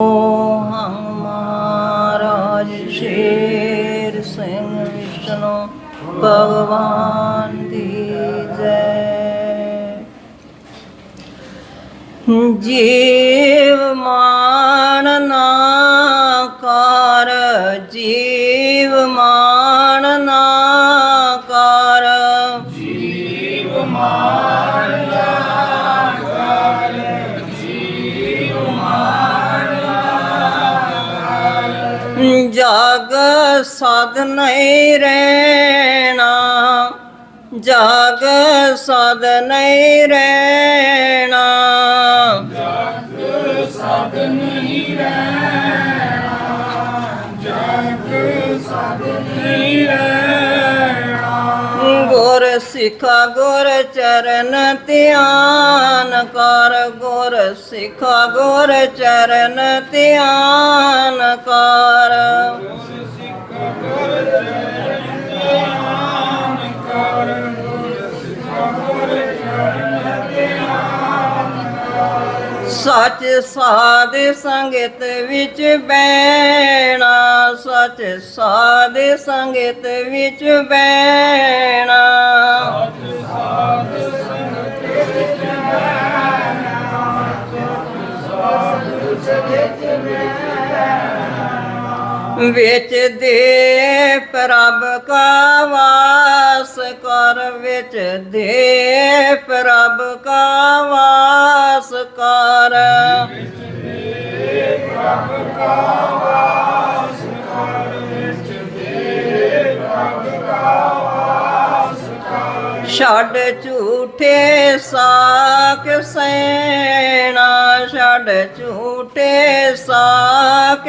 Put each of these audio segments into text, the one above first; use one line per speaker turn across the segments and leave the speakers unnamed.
ਹਮ ਮਹਾਰਾਜ ਸ਼ੇਰ ਸਿੰਘ ਵਿਸ਼ਨੂੰ ਭਗਵਾਨ ਦੀ ਜੈ ਜੀਵ ਮਾਨ ਨਾ ਕਰ ਜੀਵ ਮਾਨ ਜਾਗ ਸਾਧ ਨਹੀਂ ਰਹਿਣਾ, ਜਗ ਸਦ ਨਹੀਂ ਰਹਿਣਾ। ਗੁਰ ਸਿਖਾ ਗੁਰ ਚਰਨ ਧਿਆਨ ਕਰ, ਗੁਰ ਸਿਖਾ ਗੁਰ ਚਰਨ ਧਿਆਨ ਕਰ। ਸੱਚ ਸਾਧ ਸੰਗਤ ਵਿੱਚ ਬੈਣਾ ਸੱਚ ਸਾਧ ਸੰਗਤ ਵਿੱਚ ਬੈਣਾ ਵਿੱਚ ਦੇ ਪ੍ਰਭ ਕਾ ਵਾਸ ਕਰ ਵਿੱਚ ਦੇ ਪ੍ਰਭ ਕਾ ਵਾਸ ਕਰ। ਛੱਡ ਝੂਠੇ ਸਾਖ ਸੈਣਾ, ਛੱਡ ਝੂਠੇ ਸਾਖ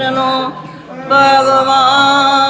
ਵਿਸ਼ਨੂੰ ਭਗਵਾਨ